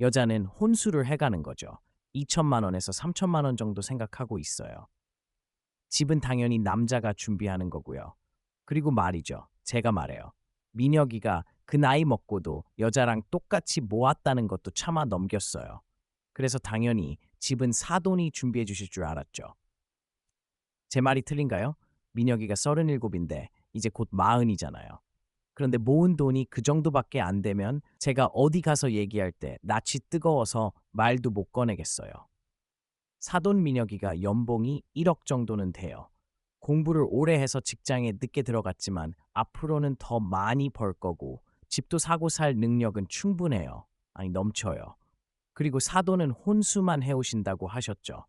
여자는 혼수를 해가는 거죠. 2천만 원에서 3천만 원 정도 생각하고 있어요. 집은 당연히 남자가 준비하는 거고요. 그리고 말이죠. 제가 말해요. 민혁이가 그 나이 먹고도 여자랑 똑같이 모았다는 것도 참아 넘겼어요. 그래서 당연히 집은 사돈이 준비해 주실 줄 알았죠. 제 말이 틀린가요? 민혁이가 37인데 이제 곧 마흔이잖아요. 그런데 모은 돈이 그 정도밖에 안 되면 제가 어디 가서 얘기할 때 낯이 뜨거워서 말도 못 꺼내겠어요. 사돈 민혁이가 연봉이 1억 정도는 돼요. 공부를 오래 해서 직장에 늦게 들어갔지만 앞으로는 더 많이 벌 거고 집도 사고 살 능력은 충분해요. 아니 넘쳐요. 그리고 사돈은 혼수만 해오신다고 하셨죠.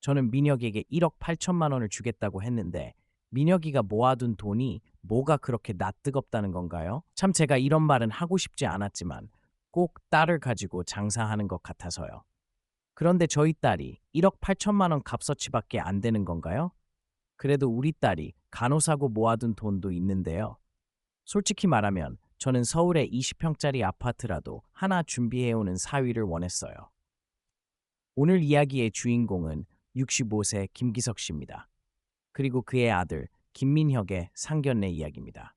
저는 민혁에게 1억 8천만 원을 주겠다고 했는데 민혁이가 모아둔 돈이 뭐가 그렇게 낯뜨겁다는 건가요? 참 제가 이런 말은 하고 싶지 않았지만 꼭 딸을 가지고 장사하는 것 같아서요. 그런데 저희 딸이 1억 8천만 원 값어치밖에 안 되는 건가요? 그래도 우리 딸이 간호사고 모아둔 돈도 있는데요. 솔직히 말하면 저는 서울에 20평짜리 아파트라도 하나 준비해오는 사위를 원했어요. 오늘 이야기의 주인공은 65세 김기석 씨입니다. 그리고 그의 아들 김민혁의 상견례 이야기입니다.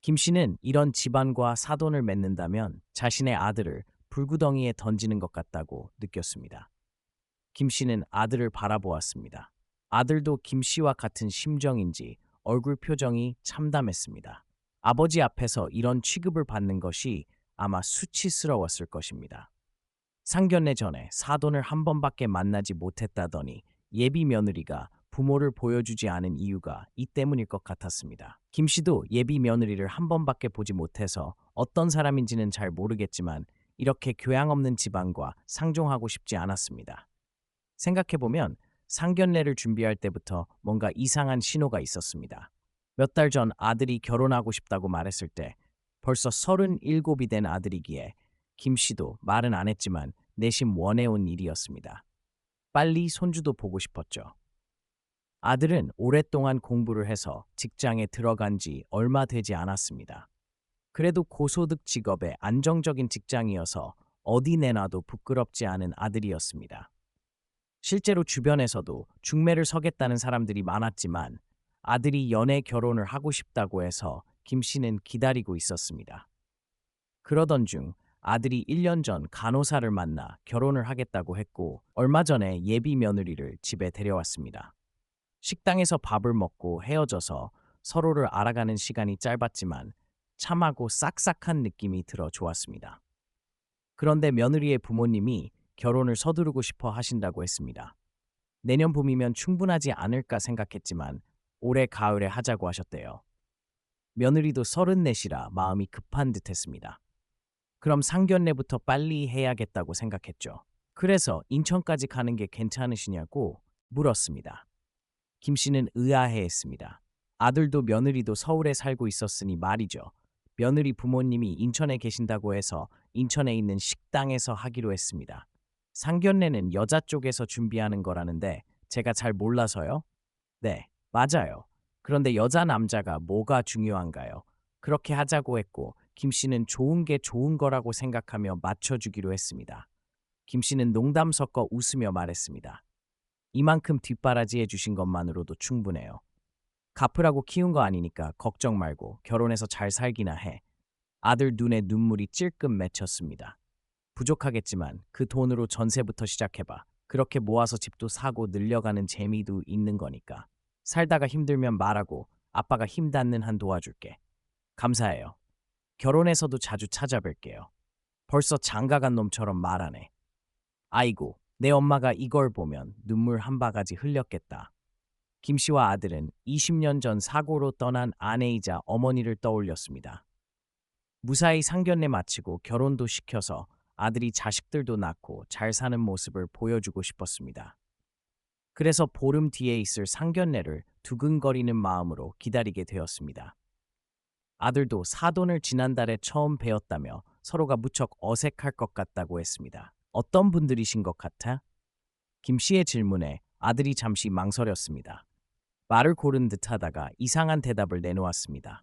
김 씨는 이런 집안과 사돈을 맺는다면 자신의 아들을 불구덩이에 던지는 것 같다고 느꼈습니다. 김 씨는 아들을 바라보았습니다. 아들도 김 씨와 같은 심정인지 얼굴 표정이 참담했습니다. 아버지 앞에서 이런 취급을 받는 것이 아마 수치스러웠을 것입니다. 상견례 전에 사돈을 한 번밖에 만나지 못했다더니 예비 며느리가 부모를 보여주지 않은 이유가 이 때문일 것 같았습니다. 김 씨도 예비 며느리를 한 번밖에 보지 못해서 어떤 사람인지는 잘 모르겠지만 이렇게 교양 없는 집안과 상종하고 싶지 않았습니다. 생각해보면 상견례를 준비할 때부터 뭔가 이상한 신호가 있었습니다. 몇 달 전 아들이 결혼하고 싶다고 말했을 때 벌써 37이 된 아들이기에 김 씨도 말은 안 했지만 내심 원해온 일이었습니다. 빨리 손주도 보고 싶었죠. 아들은 오랫동안 공부를 해서 직장에 들어간 지 얼마 되지 않았습니다. 그래도 고소득 직업의 안정적인 직장이어서 어디 내놔도 부끄럽지 않은 아들이었습니다. 실제로 주변에서도 중매를 서겠다는 사람들이 많았지만 아들이 연애 결혼을 하고 싶다고 해서 김 씨는 기다리고 있었습니다. 그러던 중 아들이 1년 전 간호사를 만나 결혼을 하겠다고 했고 얼마 전에 예비 며느리를 집에 데려왔습니다. 식당에서 밥을 먹고 헤어져서 서로를 알아가는 시간이 짧았지만 참하고 싹싹한 느낌이 들어 좋았습니다. 그런데 며느리의 부모님이 결혼을 서두르고 싶어 하신다고 했습니다. 내년 봄이면 충분하지 않을까 생각했지만 올해 가을에 하자고 하셨대요. 며느리도 서른넷이라 마음이 급한 듯 했습니다. 그럼 상견례부터 빨리 해야겠다고 생각했죠. 그래서 인천까지 가는 게 괜찮으시냐고 물었습니다. 김 씨는 의아해했습니다. 아들도 며느리도 서울에 살고 있었으니 말이죠. 며느리 부모님이 인천에 계신다고 해서 인천에 있는 식당에서 하기로 했습니다. 상견례는 여자 쪽에서 준비하는 거라는데 제가 잘 몰라서요. 네, 맞아요. 그런데 여자 남자가 뭐가 중요한가요? 그렇게 하자고 했고 김 씨는 좋은 게 좋은 거라고 생각하며 맞춰주기로 했습니다. 김 씨는 농담 섞어 웃으며 말했습니다. 이만큼 뒷바라지 해 주신 것만으로도 충분해요. 갚으라고 키운 거 아니니까 걱정 말고 결혼해서 잘 살기나 해. 아들 눈에 눈물이 찔끔 맺혔습니다. 부족하겠지만 그 돈으로 전세부터 시작해봐. 그렇게 모아서 집도 사고 늘려가는 재미도 있는 거니까. 살다가 힘들면 말하고 아빠가 힘 닿는 한 도와줄게. 감사해요. 결혼해서도 자주 찾아뵐게요. 벌써 장가간 놈처럼 말하네. 아이고, 내 엄마가 이걸 보면 눈물 한 바가지 흘렸겠다. 김 씨와 아들은 20년 전 사고로 떠난 아내이자 어머니를 떠올렸습니다. 무사히 상견례 마치고 결혼도 시켜서 아들이 자식들도 낳고 잘 사는 모습을 보여주고 싶었습니다. 그래서 보름 뒤에 있을 상견례를 두근거리는 마음으로 기다리게 되었습니다. 아들도 사돈을 지난달에 처음 뵈었다며 서로가 무척 어색할 것 같다고 했습니다. 어떤 분들이신 것 같아? 김 씨의 질문에 아들이 잠시 망설였습니다. 말을 고른 듯 하다가 이상한 대답을 내놓았습니다.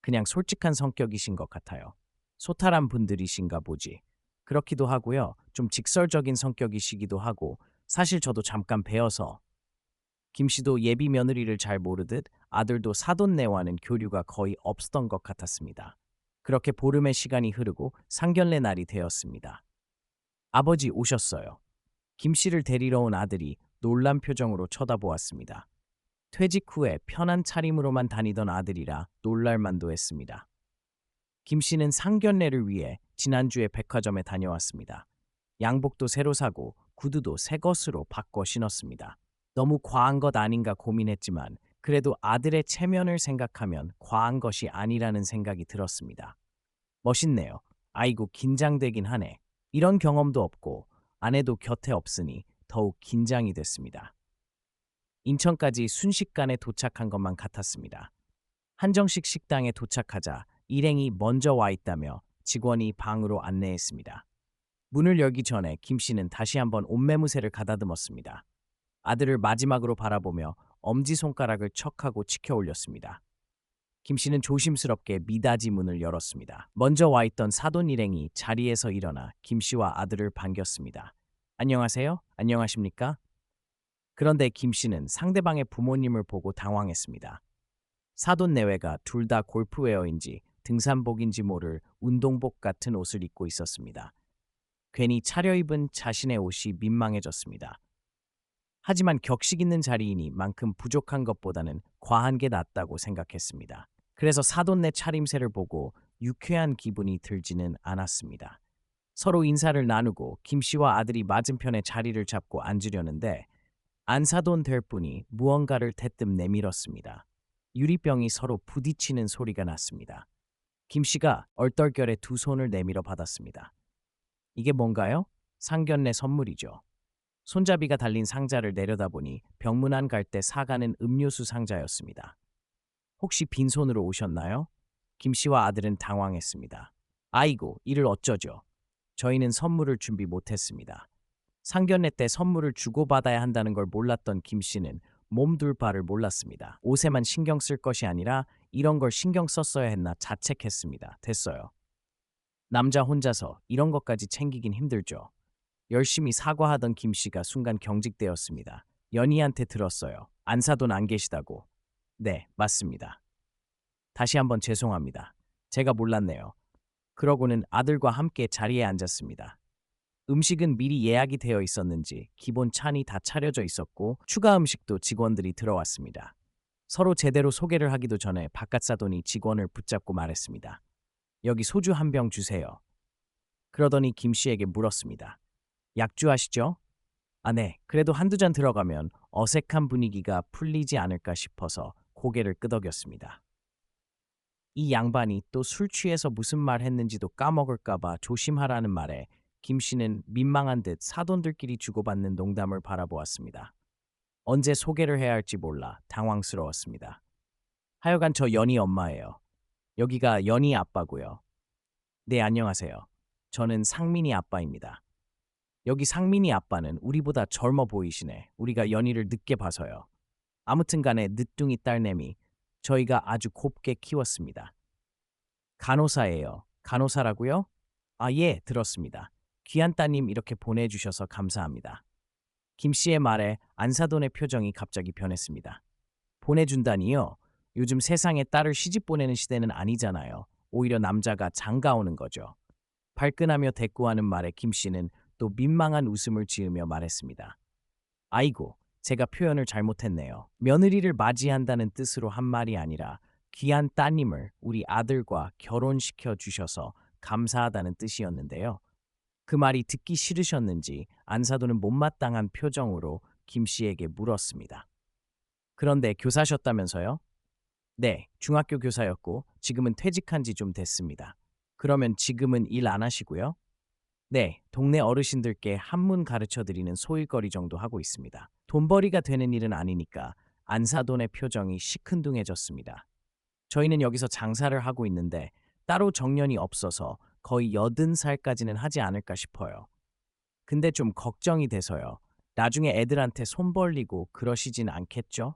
그냥 솔직한 성격이신 것 같아요. 소탈한 분들이신가 보지. 그렇기도 하고요. 좀 직설적인 성격이시기도 하고 사실 저도 잠깐 배워서 김 씨도 예비 며느리를 잘 모르듯 아들도 사돈네와는 교류가 거의 없었던 것 같았습니다. 그렇게 보름의 시간이 흐르고 상견례 날이 되었습니다. 아버지 오셨어요. 김 씨를 데리러 온 아들이 놀란 표정으로 쳐다보았습니다. 퇴직 후에 편한 차림으로만 다니던 아들이라 놀랄만도 했습니다. 김 씨는 상견례를 위해 지난주에 백화점에 다녀왔습니다. 양복도 새로 사고 구두도 새 것으로 바꿔 신었습니다. 너무 과한 것 아닌가 고민했지만 그래도 아들의 체면을 생각하면 과한 것이 아니라는 생각이 들었습니다. 멋있네요. 아이고 긴장되긴 하네. 이런 경험도 없고 아내도 곁에 없으니 더욱 긴장이 됐습니다. 인천까지 순식간에 도착한 것만 같았습니다. 한정식 식당에 도착하자 일행이 먼저 와 있다며 직원이 방으로 안내했습니다. 문을 열기 전에 김 씨는 다시 한번 옷매무새를 가다듬었습니다. 아들을 마지막으로 바라보며 엄지손가락을 척하고 치켜 올렸습니다. 김 씨는 조심스럽게 미닫이 문을 열었습니다. 먼저 와 있던 사돈 일행이 자리에서 일어나 김 씨와 아들을 반겼습니다. 안녕하세요? 안녕하십니까? 그런데 김 씨는 상대방의 부모님을 보고 당황했습니다. 사돈 내외가 둘 다 골프웨어인지 등산복인지 모를 운동복 같은 옷을 입고 있었습니다. 괜히 차려입은 자신의 옷이 민망해졌습니다. 하지만 격식 있는 자리이니 만큼 부족한 것보다는 과한 게 낫다고 생각했습니다. 그래서 사돈네 차림새를 보고 유쾌한 기분이 들지는 않았습니다. 서로 인사를 나누고 김 씨와 아들이 맞은편에 자리를 잡고 앉으려는데 안사돈 될 분이 무언가를 대뜸 내밀었습니다. 유리병이 서로 부딪히는 소리가 났습니다. 김 씨가 얼떨결에 두 손을 내밀어 받았습니다. 이게 뭔가요? 상견례 선물이죠. 손잡이가 달린 상자를 내려다보니 병문 안 갈 때 사가는 음료수 상자였습니다. 혹시 빈손으로 오셨나요? 김 씨와 아들은 당황했습니다. 아이고, 이를 어쩌죠? 저희는 선물을 준비 못했습니다. 상견례 때 선물을 주고받아야 한다는 걸 몰랐던 김 씨는 몸둘 바를 몰랐습니다. 옷에만 신경 쓸 것이 아니라 이런 걸 신경 썼어야 했나 자책했습니다. 됐어요. 남자 혼자서 이런 것까지 챙기긴 힘들죠. 열심히 사과하던 김 씨가 순간 경직되었습니다. 연희한테 들었어요. 안사돈 안 계시다고. 네, 맞습니다. 다시 한번 죄송합니다. 제가 몰랐네요. 그러고는 아들과 함께 자리에 앉았습니다. 음식은 미리 예약이 되어 있었는지 기본 찬이 다 차려져 있었고 추가 음식도 직원들이 들어왔습니다. 서로 제대로 소개를 하기도 전에 바깥 사돈이 직원을 붙잡고 말했습니다. 여기 소주 한 병 주세요. 그러더니 김 씨에게 물었습니다. 약주 하시죠? 아, 네. 그래도 한두 잔 들어가면 어색한 분위기가 풀리지 않을까 싶어서 고개를 끄덕였습니다. 이 양반이 또 술 취해서 무슨 말 했는지도 까먹을까봐 조심하라는 말에 김 씨는 민망한 듯 사돈들끼리 주고받는 농담을 바라보았습니다. 언제 소개를 해야 할지 몰라 당황스러웠습니다. 하여간 저 연희 엄마예요. 여기가 연희 아빠고요. 네, 안녕하세요. 저는 상민이 아빠입니다. 여기 상민이 아빠는 우리보다 젊어 보이시네. 우리가 연희를 늦게 봐서요. 아무튼 간에 늦둥이 딸내미 저희가 아주 곱게 키웠습니다. 간호사예요. 간호사라고요? 아, 예, 들었습니다. 귀한 따님 이렇게 보내주셔서 감사합니다. 김 씨의 말에 안사돈의 표정이 갑자기 변했습니다. 보내준다니요? 요즘 세상에 딸을 시집 보내는 시대는 아니잖아요. 오히려 남자가 장가 오는 거죠. 발끈하며 대꾸하는 말에 김 씨는 또 민망한 웃음을 지으며 말했습니다. 아이고, 제가 표현을 잘못했네요. 며느리를 맞이한다는 뜻으로 한 말이 아니라 귀한 따님을 우리 아들과 결혼시켜 주셔서 감사하다는 뜻이었는데요. 그 말이 듣기 싫으셨는지 안사도는 못마땅한 표정으로 김 씨에게 물었습니다. 그런데 교사셨다면서요? 네, 중학교 교사였고 지금은 퇴직한 지 좀 됐습니다. 그러면 지금은 일 안 하시고요? 네, 동네 어르신들께 한문 가르쳐 드리는 소일거리 정도 하고 있습니다. 돈벌이가 되는 일은 아니니까 안사돈의 표정이 시큰둥해졌습니다. 저희는 여기서 장사를 하고 있는데 따로 정년이 없어서 거의 여든 살까지는 하지 않을까 싶어요. 근데 좀 걱정이 돼서요. 나중에 애들한테 손 벌리고 그러시진 않겠죠?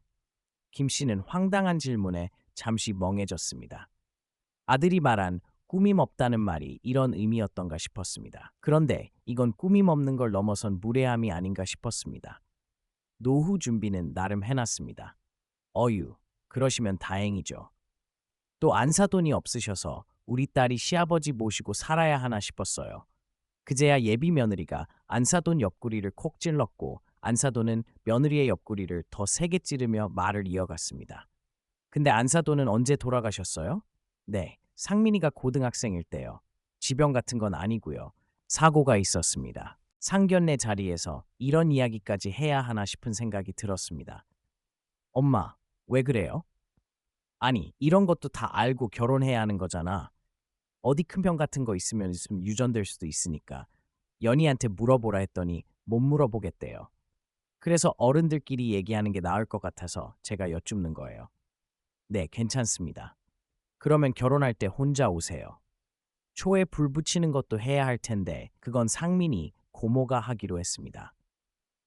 김 씨는 황당한 질문에 잠시 멍해졌습니다. 아들이 말한 꾸밈 없다는 말이 이런 의미였던가 싶었습니다. 그런데 이건 꾸밈 없는 걸 넘어선 무례함이 아닌가 싶었습니다. 노후 준비는 나름 해놨습니다. 어유, 그러시면 다행이죠. 또 안사돈이 없으셔서 우리 딸이 시아버지 모시고 살아야 하나 싶었어요. 그제야 예비 며느리가 안사돈 옆구리를 콕 찔렀고 안사돈은 며느리의 옆구리를 더 세게 찌르며 말을 이어갔습니다. 근데 안사돈은 언제 돌아가셨어요? 네, 상민이가 고등학생일 때요. 지병 같은 건 아니고요. 사고가 있었습니다. 상견례 자리에서 이런 이야기까지 해야 하나 싶은 생각이 들었습니다. 엄마, 왜 그래요? 아니, 이런 것도 다 알고 결혼해야 하는 거잖아. 어디 큰 병 같은 거 있으면 있으면 유전될 수도 있으니까. 연희한테 물어보라 했더니 못 물어보겠대요. 그래서 어른들끼리 얘기하는 게 나을 것 같아서 제가 여쭙는 거예요. 네, 괜찮습니다. 그러면 결혼할 때 혼자 오세요. 초에 불 붙이는 것도 해야 할 텐데 그건 상민이 고모가 하기로 했습니다.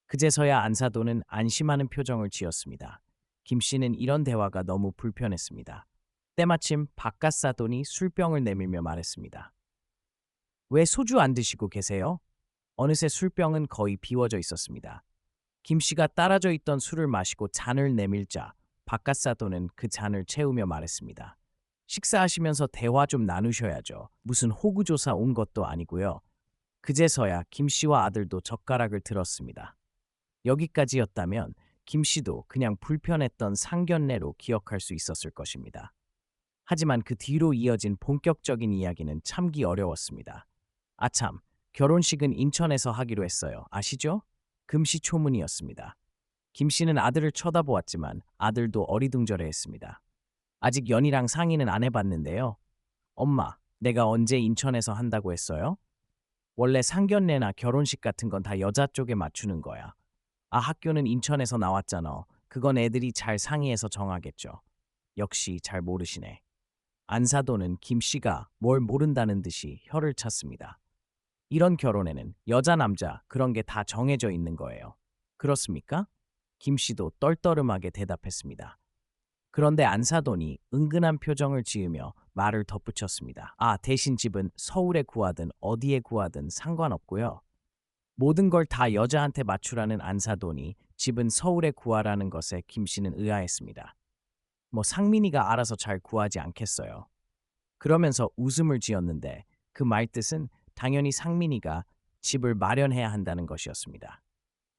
그제서야 안사도는 안심하는 표정을 지었습니다. 김 씨는 이런 대화가 너무 불편했습니다. 때마침 바깥 사돈이 술병을 내밀며 말했습니다. 왜 소주 안 드시고 계세요? 어느새 술병은 거의 비워져 있었습니다. 김 씨가 따라져 있던 술을 마시고 잔을 내밀자 바깥 사돈은 그 잔을 채우며 말했습니다. 식사하시면서 대화 좀 나누셔야죠. 무슨 호구조사 온 것도 아니고요. 그제서야 김 씨와 아들도 젓가락을 들었습니다. 여기까지였다면 김 씨도 그냥 불편했던 상견례로 기억할 수 있었을 것입니다. 하지만 그 뒤로 이어진 본격적인 이야기는 참기 어려웠습니다. 아참, 결혼식은 인천에서 하기로 했어요. 아시죠? 금시 초문이었습니다. 김 씨는 아들을 쳐다보았지만 아들도 어리둥절해했습니다. 아직 연희랑 상의는 안 해봤는데요. 엄마, 내가 언제 인천에서 한다고 했어요? 원래 상견례나 결혼식 같은 건 다 여자 쪽에 맞추는 거야. 아, 학교는 인천에서 나왔잖아. 그건 애들이 잘 상의해서 정하겠죠. 역시 잘 모르시네. 안사도는 김 씨가 뭘 모른다는 듯이 혀를 찼습니다. 이런 결혼에는 여자 남자 그런 게 다 정해져 있는 거예요. 그렇습니까? 김 씨도 떨떠름하게 대답했습니다. 그런데 안사돈이 은근한 표정을 지으며 말을 덧붙였습니다. 아, 대신 집은 서울에 구하든 어디에 구하든 상관없고요. 모든 걸 다 여자한테 맞추라는 안사돈이 집은 서울에 구하라는 것에 김 씨는 의아했습니다. 뭐 상민이가 알아서 잘 구하지 않겠어요. 그러면서 웃음을 지었는데 그 말뜻은 당연히 상민이가 집을 마련해야 한다는 것이었습니다.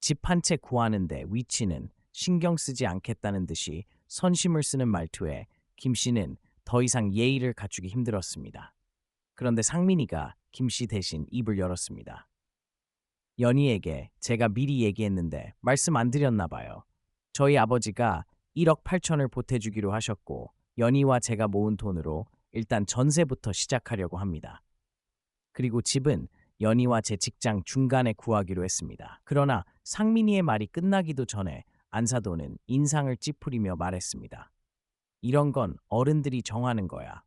집 한 채 구하는데 위치는 신경 쓰지 않겠다는 듯이 선심을 쓰는 말투에 김 씨는 더 이상 예의를 갖추기 힘들었습니다. 그런데 상민이가 김 씨 대신 입을 열었습니다. 연희에게 제가 미리 얘기했는데 말씀 안 드렸나 봐요. 저희 아버지가 1억 8천을 보태주기로 하셨고 연희와 제가 모은 돈으로 일단 전세부터 시작하려고 합니다. 그리고 집은 연희와 제 직장 중간에 구하기로 했습니다. 그러나 상민이의 말이 끝나기도 전에 안사도는 인상을 찌푸리며 말했습니다. 이런 건 어른들이 정하는 거야.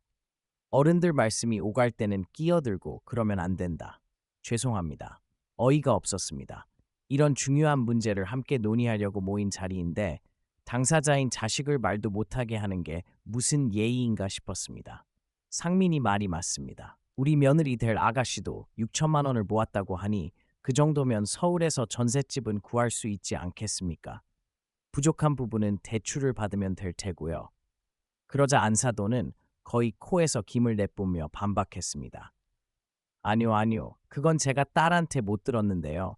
어른들 말씀이 오갈 때는 끼어들고 그러면 안 된다. 죄송합니다. 어이가 없었습니다. 이런 중요한 문제를 함께 논의하려고 모인 자리인데 당사자인 자식을 말도 못하게 하는 게 무슨 예의인가 싶었습니다. 상민이 말이 맞습니다. 우리 며느리 될 아가씨도 6천만 원을 모았다고 하니 그 정도면 서울에서 전셋집은 구할 수 있지 않겠습니까? 부족한 부분은 대출을 받으면 될 테고요. 그러자 안사도는 거의 코에서 김을 내뿜며 반박했습니다. 아니요, 아니요. 그건 제가 딸한테 못 들었는데요.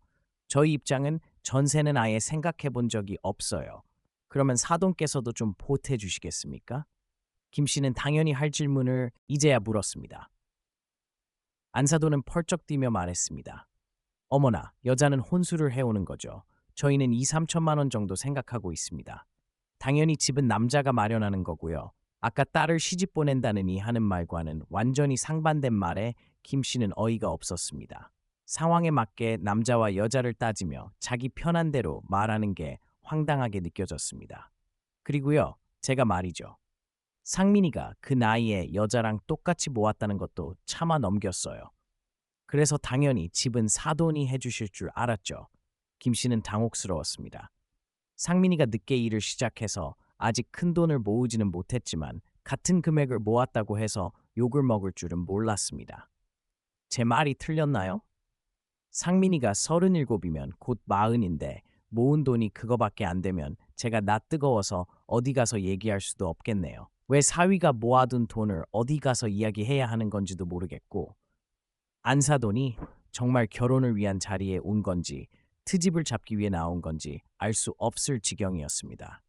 저희 입장은 전세는 아예 생각해 본 적이 없어요. 그러면 사돈께서도 좀 보태 주시겠습니까? 김 씨는 당연히 할 질문을 이제야 물었습니다. 안사도는 펄쩍 뛰며 말했습니다. 어머나, 여자는 혼수를 해오는 거죠. 저희는 2, 3천만 원 정도 생각하고 있습니다. 당연히 집은 남자가 마련하는 거고요. 아까 딸을 시집 보낸다느니 하는 말과는 완전히 상반된 말에 김 씨는 어이가 없었습니다. 상황에 맞게 남자와 여자를 따지며 자기 편한 대로 말하는 게 황당하게 느껴졌습니다. 그리고요, 제가 말이죠. 상민이가 그 나이에 여자랑 똑같이 모았다는 것도 차마 넘겼어요. 그래서 당연히 집은 사돈이 해주실 줄 알았죠. 김 씨는 당혹스러웠습니다. 상민이가 늦게 일을 시작해서 아직 큰 돈을 모으지는 못했지만 같은 금액을 모았다고 해서 욕을 먹을 줄은 몰랐습니다. 제 말이 틀렸나요? 상민이가 서른일곱이면 곧 마흔인데 모은 돈이 그거밖에 안 되면 제가 나 뜨거워서 어디 가서 얘기할 수도 없겠네요. 왜 사위가 모아둔 돈을 어디 가서 이야기해야 하는 건지도 모르겠고 안사돈이 정말 결혼을 위한 자리에 온 건지 트집을 잡기 위해 나온 건지 알 수 없을 지경이었습니다.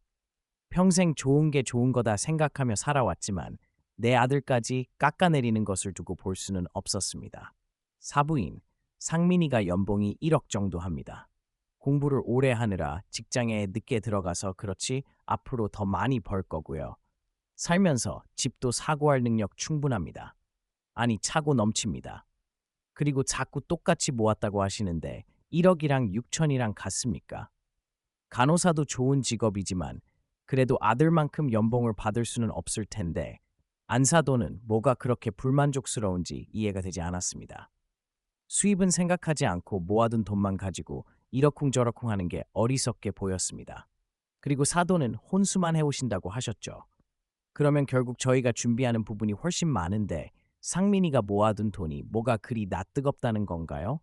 평생 좋은 게 좋은 거다 생각하며 살아왔지만 내 아들까지 깎아내리는 것을 두고 볼 수는 없었습니다. 사부인 상민이가 연봉이 1억 정도 합니다. 공부를 오래 하느라 직장에 늦게 들어가서 그렇지 앞으로 더 많이 벌 거고요. 살면서 집도 사고 할 능력 충분합니다. 아니 차고 넘칩니다. 그리고 자꾸 똑같이 모았다고 하시는데 1억이랑 6천이랑 같습니까? 간호사도 좋은 직업이지만 그래도 아들만큼 연봉을 받을 수는 없을 텐데 안사도는 뭐가 그렇게 불만족스러운지 이해가 되지 않았습니다. 수입은 생각하지 않고 모아둔 돈만 가지고 이러쿵저러쿵 하는 게 어리석게 보였습니다. 그리고 사도는 혼수만 해오신다고 하셨죠. 그러면 결국 저희가 준비하는 부분이 훨씬 많은데 상민이가 모아둔 돈이 뭐가 그리 낯뜨겁다는 건가요?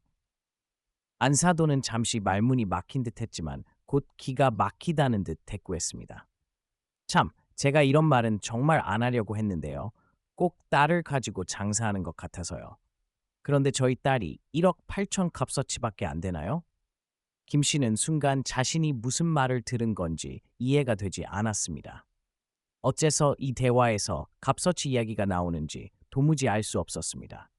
안사도는 잠시 말문이 막힌 듯 했지만 곧 기가 막히다는 듯 대꾸했습니다. 참, 제가 이런 말은 정말 안 하려고 했는데요. 꼭 딸을 가지고 장사하는 것 같아서요. 그런데 저희 딸이 1억 8천 값어치밖에 안 되나요? 김 씨는 순간 자신이 무슨 말을 들은 건지 이해가 되지 않았습니다. 어째서 이 대화에서 값어치 이야기가 나오는지 도무지 알 수 없었습니다.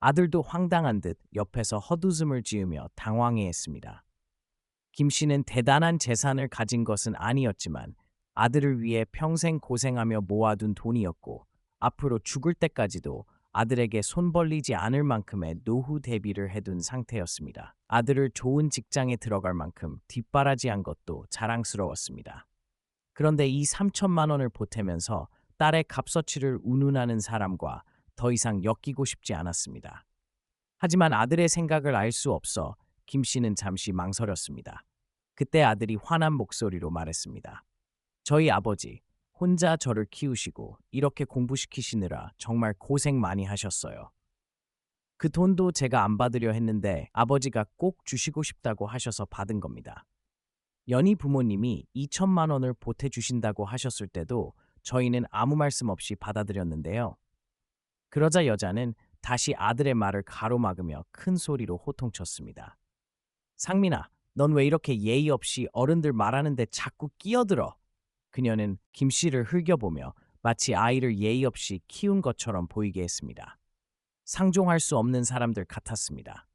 아들도 황당한 듯 옆에서 헛웃음을 지으며 당황해했습니다. 김 씨는 대단한 재산을 가진 것은 아니었지만 아들을 위해 평생 고생하며 모아둔 돈이었고 앞으로 죽을 때까지도 아들에게 손 벌리지 않을 만큼의 노후 대비를 해둔 상태였습니다. 아들을 좋은 직장에 들어갈 만큼 뒷바라지한 것도 자랑스러웠습니다. 그런데 이 3천만 원을 보태면서 딸의 값어치를 운운하는 사람과 더 이상 엮이고 싶지 않았습니다. 하지만 아들의 생각을 알 수 없어 김 씨는 잠시 망설였습니다. 그때 아들이 화난 목소리로 말했습니다. 저희 아버지 혼자 저를 키우시고 이렇게 공부시키시느라 정말 고생 많이 하셨어요. 그 돈도 제가 안 받으려 했는데 아버지가 꼭 주시고 싶다고 하셔서 받은 겁니다. 연희 부모님이 2천만 원을 보태주신다고 하셨을 때도 저희는 아무 말씀 없이 받아들였는데요. 그러자 여자는 다시 아들의 말을 가로막으며 큰 소리로 호통쳤습니다. 상민아, 넌 왜 이렇게 예의 없이 어른들 말하는데 자꾸 끼어들어? 그녀는 김 씨를 흘겨보며 마치 아이를 예의 없이 키운 것처럼 보이게 했습니다. 상종할 수 없는 사람들 같았습니다.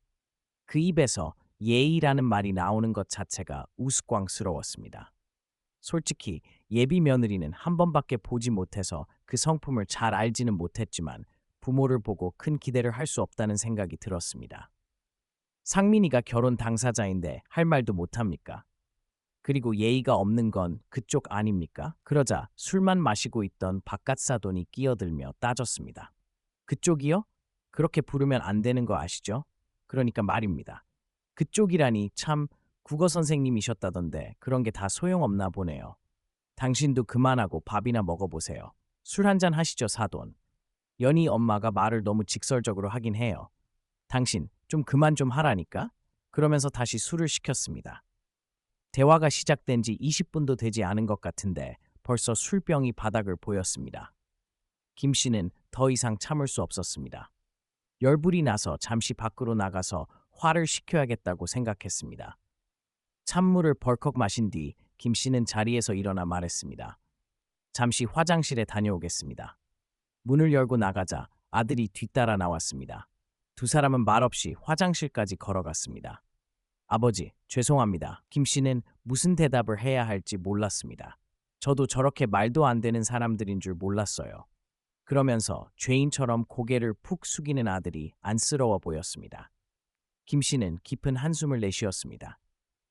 그 입에서 예의라는 말이 나오는 것 자체가 우스꽝스러웠습니다. 솔직히 예비 며느리는 한 번밖에 보지 못해서 그 성품을 잘 알지는 못했지만 부모를 보고 큰 기대를 할 수 없다는 생각이 들었습니다. 상민이가 결혼 당사자인데 할 말도 못합니까? 그리고 예의가 없는 건 그쪽 아닙니까? 그러자 술만 마시고 있던 바깥 사돈이 끼어들며 따졌습니다. 그쪽이요? 그렇게 부르면 안 되는 거 아시죠? 그러니까 말입니다. 그쪽이라니 참 국어 선생님이셨다던데 그런 게 다 소용없나 보네요. 당신도 그만하고 밥이나 먹어보세요. 술 한 잔 하시죠, 사돈. 연희 엄마가 말을 너무 직설적으로 하긴 해요. 당신 좀 그만 좀 하라니까? 그러면서 다시 술을 시켰습니다. 대화가 시작된 지 20분도 되지 않은 것 같은데 벌써 술병이 바닥을 보였습니다. 김 씨는 더 이상 참을 수 없었습니다. 열불이 나서 잠시 밖으로 나가서 화를 식혀야겠다고 생각했습니다. 찬물을 벌컥 마신 뒤 김 씨는 자리에서 일어나 말했습니다. 잠시 화장실에 다녀오겠습니다. 문을 열고 나가자 아들이 뒤따라 나왔습니다. 두 사람은 말없이 화장실까지 걸어갔습니다. 아버지, 죄송합니다. 김 씨는 무슨 대답을 해야 할지 몰랐습니다. 저도 저렇게 말도 안 되는 사람들인 줄 몰랐어요. 그러면서 죄인처럼 고개를 푹 숙이는 아들이 안쓰러워 보였습니다. 김 씨는 깊은 한숨을 내쉬었습니다.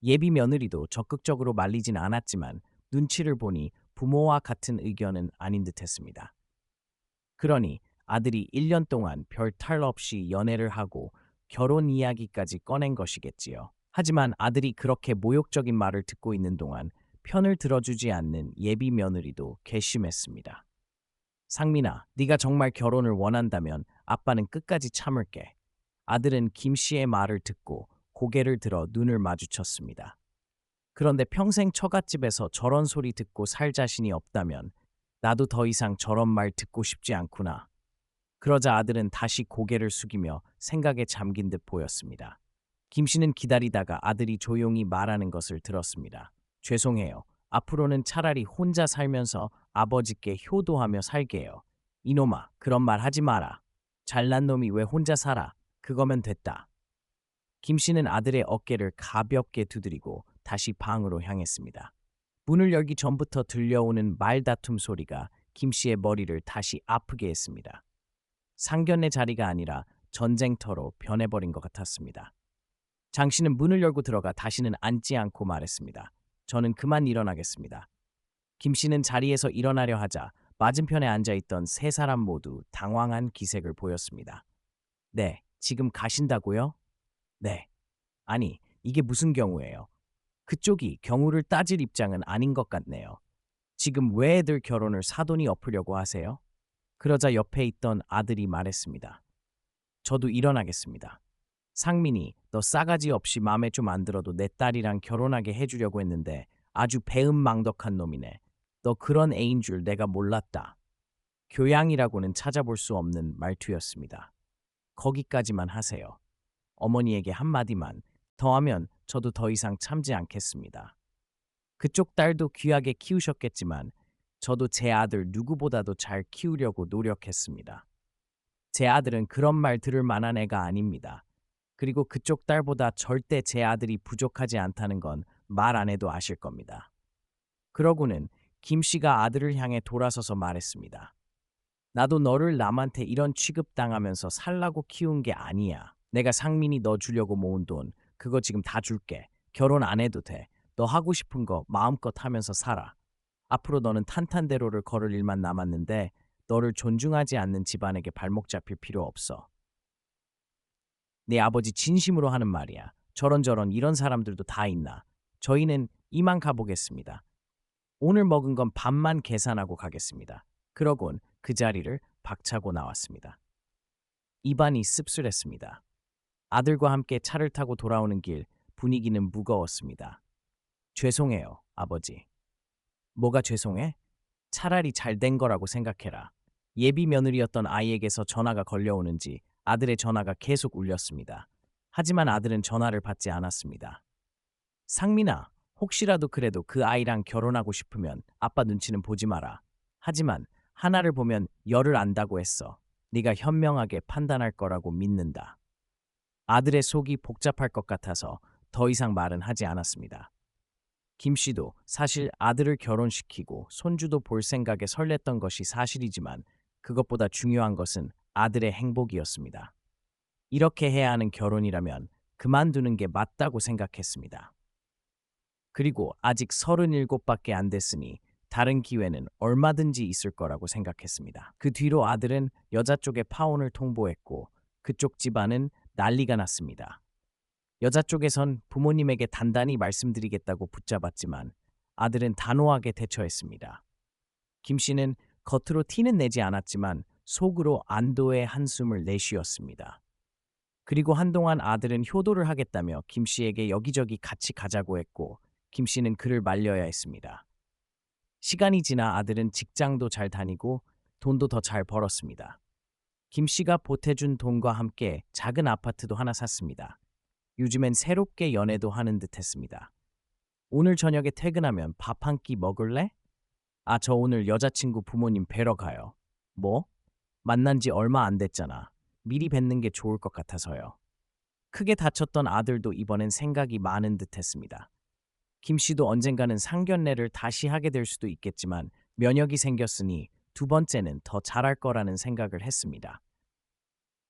예비 며느리도 적극적으로 말리진 않았지만 눈치를 보니 부모와 같은 의견은 아닌 듯했습니다. 그러니 아들이 1년 동안 별탈 없이 연애를 하고 결혼 이야기까지 꺼낸 것이겠지요. 하지만 아들이 그렇게 모욕적인 말을 듣고 있는 동안 편을 들어주지 않는 예비 며느리도 괘씸했습니다. 상민아, 네가 정말 결혼을 원한다면 아빠는 끝까지 참을게. 아들은 김 씨의 말을 듣고 고개를 들어 눈을 마주쳤습니다. 그런데 평생 처갓집에서 저런 소리 듣고 살 자신이 없다면 나도 더 이상 저런 말 듣고 싶지 않구나. 그러자 아들은 다시 고개를 숙이며 생각에 잠긴 듯 보였습니다. 김 씨는 기다리다가 아들이 조용히 말하는 것을 들었습니다. 죄송해요. 앞으로는 차라리 혼자 살면서 아버지께 효도하며 살게요. 이놈아, 그런 말 하지 마라. 잘난 놈이 왜 혼자 살아? 그거면 됐다. 김 씨는 아들의 어깨를 가볍게 두드리고 다시 방으로 향했습니다. 문을 열기 전부터 들려오는 말다툼 소리가 김 씨의 머리를 다시 아프게 했습니다. 상견례 자리가 아니라 전쟁터로 변해버린 것 같았습니다. 장 씨는 문을 열고 들어가 다시는 앉지 않고 말했습니다. 저는 그만 일어나겠습니다. 김 씨는 자리에서 일어나려 하자 맞은편에 앉아있던 세 사람 모두 당황한 기색을 보였습니다. 네, 지금 가신다고요? 네. 아니, 이게 무슨 경우예요? 그쪽이 경우를 따질 입장은 아닌 것 같네요. 지금 왜 애들 결혼을 사돈이 엎으려고 하세요? 그러자 옆에 있던 아들이 말했습니다. 저도 일어나겠습니다. 상민이 너 싸가지 없이 마음에 좀 안 들어도 내 딸이랑 결혼하게 해주려고 했는데 아주 배은망덕한 놈이네. 너 그런 애인 줄 내가 몰랐다. 교양이라고는 찾아볼 수 없는 말투였습니다. 거기까지만 하세요. 어머니에게 한마디만 더하면 저도 더 이상 참지 않겠습니다. 그쪽 딸도 귀하게 키우셨겠지만 저도 제 아들 누구보다도 잘 키우려고 노력했습니다. 제 아들은 그런 말 들을 만한 애가 아닙니다. 그리고 그쪽 딸보다 절대 제 아들이 부족하지 않다는 건 말 안 해도 아실 겁니다. 그러고는 김 씨가 아들을 향해 돌아서서 말했습니다. 나도 너를 남한테 이런 취급당하면서 살라고 키운 게 아니야. 내가 상민이 너 주려고 모은 돈 그거 지금 다 줄게. 결혼 안 해도 돼. 너 하고 싶은 거 마음껏 하면서 살아. 앞으로 너는 탄탄대로를 걸을 일만 남았는데 너를 존중하지 않는 집안에게 발목 잡힐 필요 없어. 네 아버지 진심으로 하는 말이야. 저런저런 이런 사람들도 다 있나. 저희는 이만 가보겠습니다. 오늘 먹은 건 밥만 계산하고 가겠습니다. 그러곤 그 자리를 박차고 나왔습니다. 입안이 씁쓸했습니다. 아들과 함께 차를 타고 돌아오는 길 분위기는 무거웠습니다. 죄송해요, 아버지. 뭐가 죄송해? 차라리 잘 된 거라고 생각해라. 예비 며느리였던 아이에게서 전화가 걸려오는지 아들의 전화가 계속 울렸습니다. 하지만 아들은 전화를 받지 않았습니다. 상민아, 혹시라도 그래도 그 아이랑 결혼하고 싶으면 아빠 눈치는 보지 마라. 하지만 하나를 보면 열을 안다고 했어. 네가 현명하게 판단할 거라고 믿는다. 아들의 속이 복잡할 것 같아서 더 이상 말은 하지 않았습니다. 김 씨도 사실 아들을 결혼시키고 손주도 볼 생각에 설렜던 것이 사실이지만 그것보다 중요한 것은 아들의 행복이었습니다. 이렇게 해야 하는 결혼이라면 그만두는 게 맞다고 생각했습니다. 그리고 아직 37밖에 안 됐으니 다른 기회는 얼마든지 있을 거라고 생각했습니다. 그 뒤로 아들은 여자 쪽에 파혼을 통보했고 그쪽 집안은 난리가 났습니다. 여자 쪽에선 부모님에게 단단히 말씀드리겠다고 붙잡았지만 아들은 단호하게 대처했습니다. 김 씨는 겉으로 티는 내지 않았지만 속으로 안도의 한숨을 내쉬었습니다. 그리고 한동안 아들은 효도를 하겠다며 김 씨에게 여기저기 같이 가자고 했고 김 씨는 그를 말려야 했습니다. 시간이 지나 아들은 직장도 잘 다니고 돈도 더 잘 벌었습니다. 김 씨가 보태준 돈과 함께 작은 아파트도 하나 샀습니다. 요즘엔 새롭게 연애도 하는 듯 했습니다. 오늘 저녁에 퇴근하면 밥 한 끼 먹을래? 아, 저 오늘 여자친구 부모님 뵈러 가요. 뭐? 만난 지 얼마 안 됐잖아. 미리 뵙는 게 좋을 것 같아서요. 크게 다쳤던 아들도 이번엔 생각이 많은 듯 했습니다. 김 씨도 언젠가는 상견례를 다시 하게 될 수도 있겠지만 면역이 생겼으니 두 번째는 더 잘할 거라는 생각을 했습니다.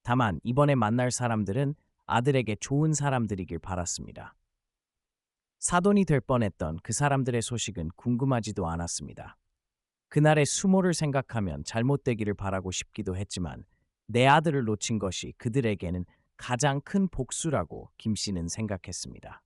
다만 이번에 만날 사람들은 아들에게 좋은 사람들이길 바랐습니다. 사돈이 될 뻔했던 그 사람들의 소식은 궁금하지도 않았습니다. 그날의 수모를 생각하면 잘못되기를 바라고 싶기도 했지만 내 아들을 놓친 것이 그들에게는 가장 큰 복수라고 김 씨는 생각했습니다.